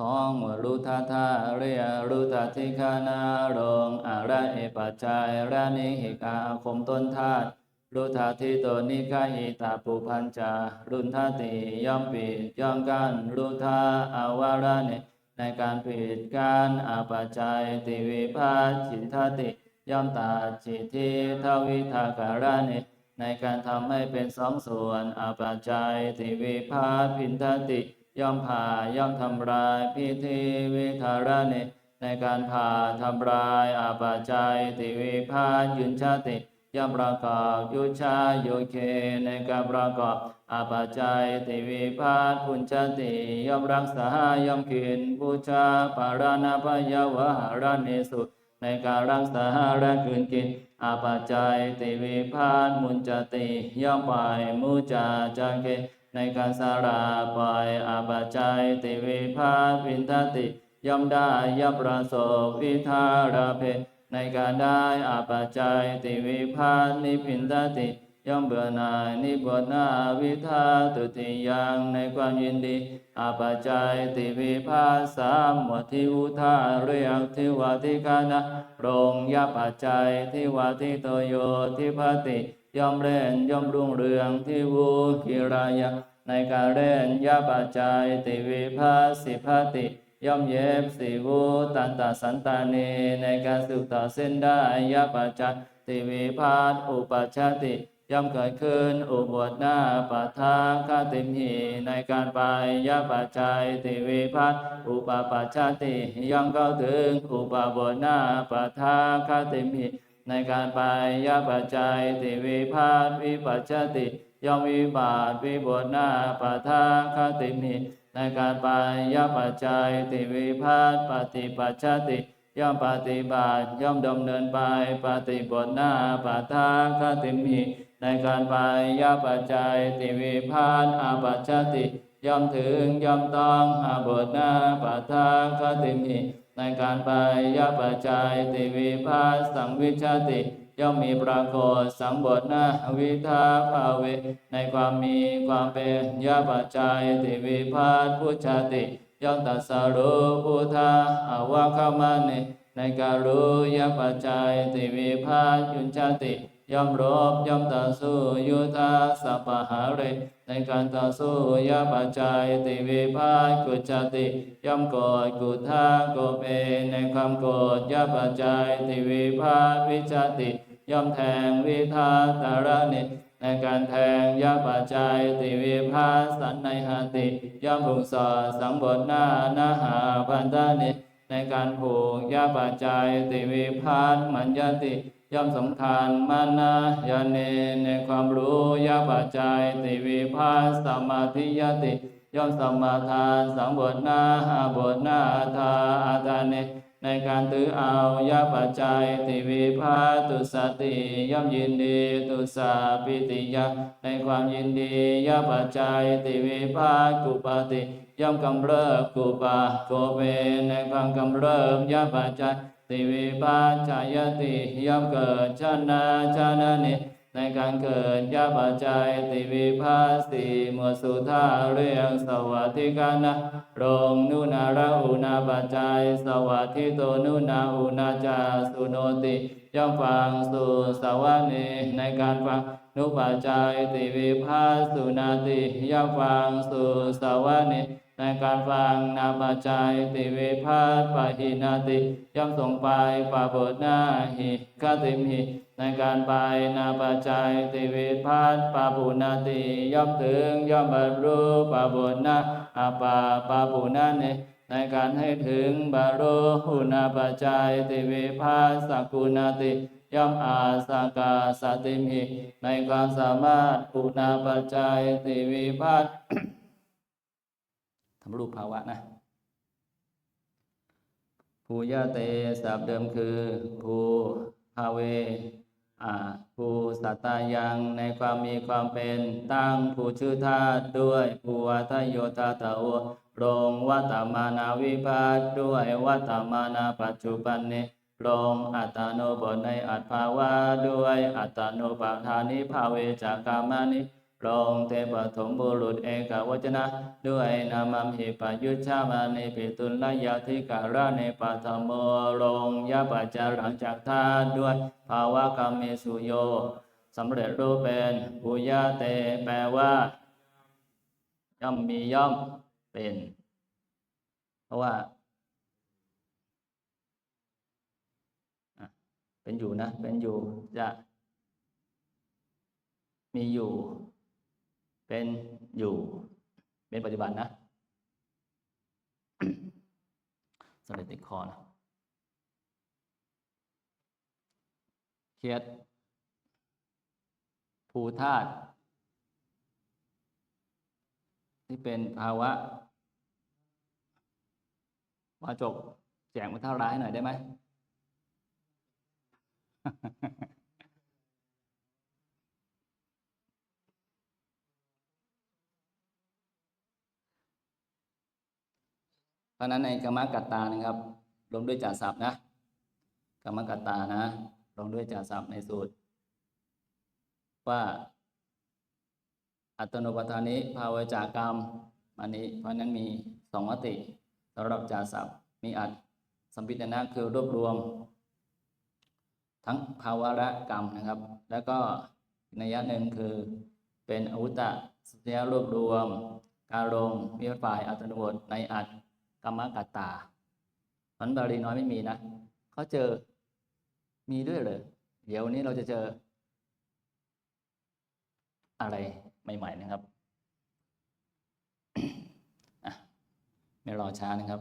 สองรุทธาทาเรียรุทธาธิคานารงอาระเอปัจจัยระนิหิกาอาคมต้นธาตุรุทธาทิโตนิกาหิตาปุพันจารุนทาติย่อมปิดย่อมกันรุทธาอาวาระเนในการปิดการอาปัจจัยติวิภาชินทาติย่อมตัดจิตที่ทวิทาการะเนในการทำให้เป็นสองส่วนอาปัจจัยติวิภาพินทติ ย่อมผ่าย่อมทำลายพิธีวิธาระเนในการผ่าทำลายอาปัจจัยติวิภายุนชาติย่อมประกอบยุชาโยเคในการประกอบอาปัจจัยติวิภาพุญชาติย่อมรักษาย่อมขินบูชาปารานาพยาวหารานิสุในการรักษาและคืนกิน อาปัจจัยติวิพานมุนจติย่อมปล่อยมุจาจังเก ในการสาราปล่อยอาปัจจัยติวิพานวินทติย่อมได้ย่อมประสบวิทาราเพ ในการได้อาปัจจัยติวิพานนิพินทติย่อมเบื่อหน่ายนิบทนาวิทาตุติยังในความยินดีอาปัจจัยติวิภาสามหมวดทิอุทาเรียกทิวาทิกานะโรงยาปัจจัยทิวาทิโตโยทิพติ ย่อมเล่นย่อมรุ่งเรืองทิวูกิรายะ ในการเล่นยาปัจจัยติวิภาสิภติ ย่อมเย็บสีวูตันตสันตานีในการสืบต่อเส้นได้ยาปัจจัยติวิภาสอุปัชชติย่อมเกิดขึ้นอุบวชหน้าปัทาคาติมหีในการไปยาปัจจัยติวิพัฒน์อุปปัชชาติย่อมเข้าถึงอุปบวชหน้าปัทาคาติมหี ในการไปยาปัจจัยติวิพัฒน์วิปัชติย่อมวิบาทวิบวนาปัทาคติมหีในการไปยาปัจจัยติวิพัฒน์ปฏิปัชติย่อมปฏิบัติย่อมดำเนินไปปฏิบทหน้าปัทาคติมิในการไปยาปัจจัยติวิพานอาปัจจติย่อมถึงย่อมต้องอาบทหน้าปัทาคติมิ ในการไปยปัจจัยติวิพาสังวิชาติย่อมมีปรากฏสังบทหน้าวิทาภาเว ในความมีความเป็นยาปัจจัยติวิพานพุชาติย่อมตัสสรู้พุทธาอาวาคามานิในการรู้ยปัจจัยติวิภายุนชาติ ย่อมรบย่อมต่อสู้ยุทธาสัพหาเรในการต่อสู้ยปัจจัยติวิภากุจติ ย่อมโกรธกุทาโกเปในความโกรธยปัจจัยติวิภาวิจติ ย่อมแทงวิทาตาระนิในการแทงยาปัจจัยติวิภาสันในหาติ ย่อมผูกสอดสังบทหน้านาหาพันธานิในการผูกยาปัจจัยติวิพานมัญญติ ย่อมสำคัญมานายาเนในความรู้ยาปัจจัยติวิพาสมาธิยติ ย่อมสมาทานสังบทนาหาบทนาทาอาตาเนในการถือเอายาปัจจัยติวิภาตุสติย่อมยินดีตุสาปิติยะในความยินดียาปัจจัยติวิภากุปติ ย่อมกำเริบกุปาโกเวในความกำเริบยาปัจจัย ติวิภาชายติย่อมเกิดชนะชนะนิในการเกิดยาปัจจัยติวิภาสีหมวสุธาเรียงสวัสดิกานะรงนุนาระอุนาปัจจัย สวัสดิโตนุนาอุนาจาสุโนติย่อมฟังสู่สวรรณีในการฟังนุปัจจัยติวิภาสุนาติย่อมฟังสู่สวรรณี ในการฟังนาปัจจัยติวิภาปะหินาติย่อมส่งไปปะบทหน้าหิกติมหิในการไปนาปัจจัยติวิพาสปาปุนาติย่อมถึงย่อมบรรลุปาบุญนาอาปาปาปุนาเนในการให้ถึงบรรลุหุนาปัจจัยติวิพาสสกุนาติย่อมอาสากาสติมหิในความสามารถปุนาปัจจัยติวิพาส รูปภาวะนะภูยะเตศัพท์เดิมคือภูภาเวอ่าภูสัตตายังในความมีความเป็นตั้งภูชื่อธาตุด้วยภูวัทโยธาตะโอรงวัตตมานาวิภัตด้วยวัตตมานาปัจจุบันเนรงอัตโนบทในอัตภาวะด้วยอัตโนปาทานิภาเวจากามนิานิลงเตปฐมบุรุษเอกวจนะ ด้วยนามัมหิปยุชชามานิปิตุลยาธิการะในปัทโมลงยาปัจจาหลังจากท่าด้วย ภาวะกรรมเมสุโยสำเร็จรูปเป็นปุยาเต แปลว่า ย่อมมีย่อมเป็น เพราะว่า เป็นอยู่นะ เป็นอยู่จะ มีอยู่ เป็นอยู่ เป็นปัจจุบันนะสำเร็จติดคอนะเคียดภูธาตุที่เป็นภาวะวาจกแจกมาเท่าไรให้หน่อยได้ไหม ราะนั้นในกรรมกัตตานะครับ ลงด้วยจ่าศัพท์นะกรรมกัตตานะ ลงด้วยจ่าศัพท์ในสูตร ว่า อัตโนปทานิภาวจากรรมอันนี้ เพราะนั้นมีสองมติสำหรับจ่าศัพท์ มีอัดสัมพิตนะคือรวบรวม ทั้งภาวะกรรมนะครับ แล้วก็นัยยะหนึ่งคือเป็นอาวุตตะสัญญารวบรวม การลงวิฝ่ายอัตโนบทในอัด กรรมกัตตามันบาลีน้อยไม่มีนะเขาเจอมีด้วยเลยเดี๋ยวนี้เราจะเจอ อะไรใหม่ ๆ นะครับไม่รอช้านะครับ